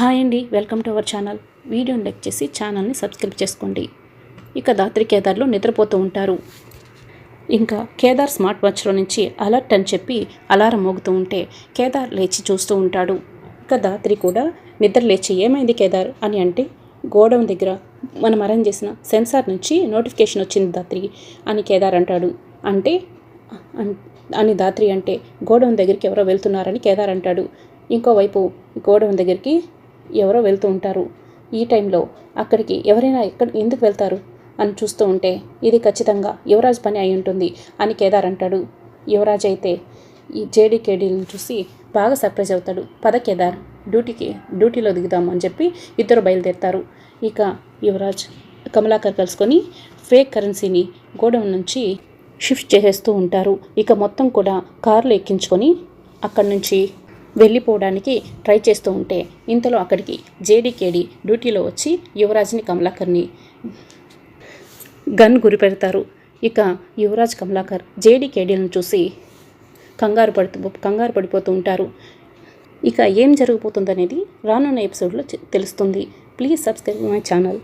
Hi అండి welcome to our channel. వీడియోని like చేసి ఛానల్ని సబ్స్క్రైబ్ చేసుకోండి. ఇక దాత్రి కేదార్లో నిద్రపోతూ ఉంటారు. ఇంకా కేదార్ స్మార్ట్ వాచ్లో నుంచి అలర్ట్ అని చెప్పి అలారం మోగుతూ ఉంటే కేదార్ లేచి చూస్తూ ఉంటాడు. ఇక దాత్రి కూడా నిద్ర లేచి ఏమైంది కేదార్ అని అంటే గోడౌన్ దగ్గర మనం అరేంజ్ చేసిన సెన్సార్ నుంచి నోటిఫికేషన్ వచ్చింది దాత్రి అని కేదార్ అంటాడు. అంటే అన్- అని దాత్రి అంటే గోడౌన్ దగ్గరికి ఎవరో వెళ్తున్నారని కేదార్ అంటాడు. ఇంకోవైపు గోడౌన్ దగ్గరికి ఎవరో వెళ్తూ ఉంటారు. ఈ టైంలో అక్కడికి ఎవరైనా ఎక్కడ ఎందుకు వెళ్తారు? అని చూస్తూ ఉంటే ఇది ఖచ్చితంగా యువరాజ్ పని అయి ఉంటుంది అని కేదార్ అంటాడు. యువరాజ్ అయితే ఈ జేడీకేడీలను చూసి బాగా సర్ప్రైజ్ అవుతాడు. పద కేదార్ డ్యూటీకి డ్యూటీలో దిగుదాం అని చెప్పి ఇద్దరు బయలుదేరుతారు. ఇక యువరాజ్ కమలాకర్ కలుసుకొని ఫేక్ కరెన్సీని గోడౌన్ నుంచి షిఫ్ట్ చేసేస్తూ ఉంటారు. ఇక మొత్తం కూడా కార్లు ఎక్కించుకొని అక్కడి నుంచి వెళ్ళిపోవడానికి ట్రై చేస్తూ ఉంటే ఇంతలో అక్కడికి జేడీకేడి డ్యూటీలో వచ్చి యువరాజ్ని కమలాకర్ని గన్ గురి పెడతారు. ఇక యువరాజ్ కమలాకర్ జేడీకేడీలను చూసి కంగారు పడుతూ కంగారు పడిపోతూ ఉంటారు. ఇక ఏం జరగబోతుందనేది రానున్న ఎపిసోడ్లో తెలుస్తుంది. Please subscribe my channel.